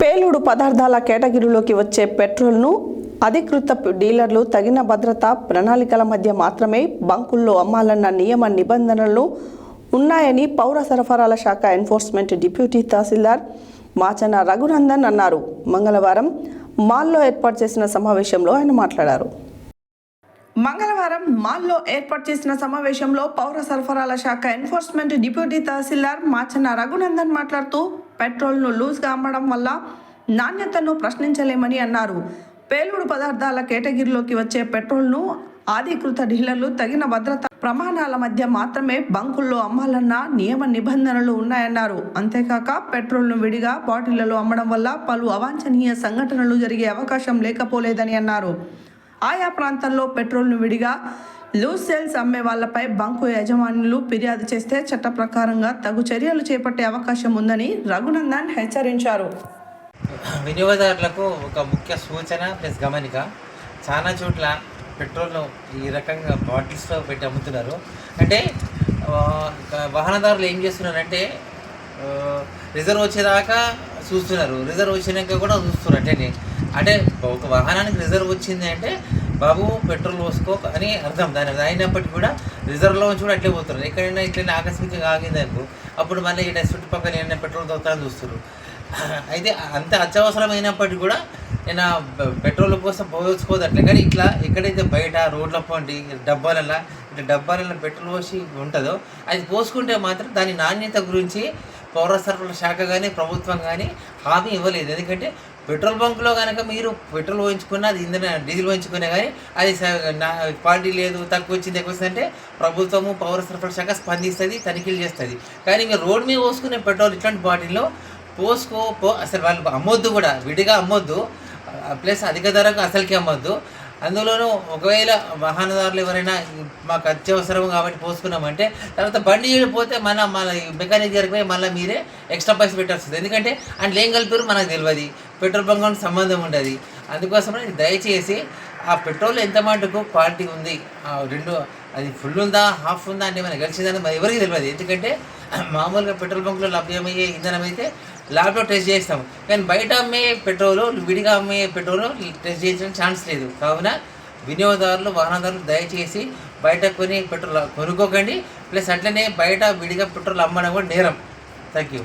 పేలుడు పదార్థాల కేటగిరీలోకి వచ్చే పెట్రోల్ను అధికృత డీలర్లు తగిన భద్రతా ప్రణాళికల మధ్య మాత్రమే బంకుల్లో అమ్మాలన్న నియమ నిబంధనలు ఉన్నాయని పౌర సరఫరాల శాఖ ఎన్ఫోర్స్మెంట్ డిప్యూటీ తహసీల్దార్ మాచన రఘునందన్ అన్నారు. మంగళవారం మాల్లో ఏర్పాటు చేసిన సమావేశంలో ఆయన మాట్లాడారు. మంగళవారం మాల్లో ఏర్పాటు చేసిన సమావేశంలో పౌర సరఫరాల శాఖ ఎన్ఫోర్స్మెంట్ డిప్యూటీ తహసీల్దార్ మాచన్న రఘునందన్ మాట్లాడుతూ పెట్రోల్ను లూజ్గా అమ్మడం వల్ల నాణ్యతను ప్రశ్నించలేమని అన్నారు. పేలుడు పదార్థాల కేటగిరీలోకి వచ్చే పెట్రోల్ను అధికృత డీలర్లు తగిన భద్రత ప్రమాణాల మధ్య మాత్రమే బంకుల్లో అమ్మాలన్న నియమ నిబంధనలు ఉన్నాయన్నారు. అంతేకాక పెట్రోల్ను విడిగా బాటిళ్ళలో అమ్మడం వల్ల పలు అవాంఛనీయ సంఘటనలు జరిగే అవకాశం లేకపోలేదని అన్నారు. ఆయా ప్రాంతాల్లో పెట్రోల్ను విడిగా లూజ్ సేల్స్ అమ్మే వాళ్ళపై బంకు యజమానులు ఫిర్యాదు చేస్తే చట్ట ప్రకారంగా తగు చర్యలు చేపట్టే అవకాశం ఉందని రఘునందన్ హెచ్చరించారు. వినియోగదారులకు ఒక ముఖ్య సూచన ప్లస్ గమనిక చాలా చోట్ల పెట్రోల్ను ఈ రకంగా బాటిల్స్లో పెట్టి అమ్ముతున్నారు. అంటే వాహనదారులు ఏం చేస్తున్నారంటే రిజర్వ్ వచ్చేదాకా చూస్తున్నారు. రిజర్వ్ వచ్చినాక కూడా చూస్తున్నారు. అంటే అంటే ఒక వాహనానికి రిజర్వ్ వచ్చింది అంటే బాబు పెట్రోల్ పోసుకో అని అర్థం. దాని అయినప్పటికీ కూడా రిజర్వ్లో నుంచి కూడా అట్లే పోతున్నారు. ఎక్కడైనా ఇట్లనే ఆకస్మికంగా ఆగింది అనుకో అప్పుడు మళ్ళీ ఇక్కడ చుట్టుపక్కల ఏమైనా పెట్రోల్ దొరుకుతారని చూస్తున్నారు. అయితే అంత అత్యవసరమైనప్పటికీ కూడా నేను పెట్రోల్ కోసం పోసుకోదట్లే కానీ ఇట్లా ఎక్కడైతే బయట రోడ్ల పండి డబ్బాలలో ఇట్లా డబ్బాలలో పెట్రోల్ పోసి ఉంటుందో అది పోసుకుంటే మాత్రం దాని నాణ్యత గురించి పౌర సరఫరాల శాఖ కానీ ప్రభుత్వం కానీ హామీ ఇవ్వలేదు. ఎందుకంటే పెట్రోల్ బంక్లో కనుక మీరు పెట్రోల్ పోయించుకున్నా అది ఇంధన డీజిల్ పోయించుకున్నా కానీ అది నా క్వాలిటీ లేదు తక్కువ వచ్చింది ఎక్కువ అంటే ప్రభుత్వము పౌర సరఫరా శాఖ స్పందిస్తుంది తనిఖీలు చేస్తుంది. కానీ మీరు రోడ్ మీద పోసుకునే పెట్రోల్ ఇట్లాంటి బాటిల్లో పోసుకో పో అసలు వాళ్ళు అమ్మొద్దు కూడా విడిగా అమ్మొద్దు. ప్లస్ అధిక ధరకు అసలుకి అమ్మొద్దు. అందులోనూ ఒకవేళ వాహనదారులు ఎవరైనా మాకు అత్యవసరం కాబట్టి పోసుకున్నామంటే తర్వాత బండి పోతే మన మన మెకానిక్ దగ్గరికి పోయి మళ్ళీ మీరే ఎక్స్ట్రా పైసలు పెట్టాల్సింది ఎందుకంటే అందులో ఏం కలిపారు మనకు తెలియదు. పెట్రోల్ బంక్ సంబంధం ఉండదు. అందుకోసమని దయచేసి ఆ పెట్రోల్ ఎంత మటుకు క్వాలిటీ ఉంది? ఆ రెండు అది ఫుల్ ఉందా హాఫ్ ఉందా అంటే మనకి కలిసిందని మరి ఎవరికి తెలియదు. ఎందుకంటే మామూలుగా పెట్రోల్ బంక్లో లభ్యమయ్యే ఇంధనం అయితే ల్యాబ్లో టెస్ట్ చేస్తాం కానీ బయట అమ్మే పెట్రోల్ విడిగా అమ్మే పెట్రోల్ టెస్ట్ చేసిన ఛాన్స్ లేదు. కావున వినియోగదారులు వాహనదారులు దయచేసి బయట కొని పెట్రోల్ కొనుక్కోకండి. ప్లస్ అట్లనే బయట విడిగా పెట్రోల్ అమ్మడం కూడా నేరం. Thank you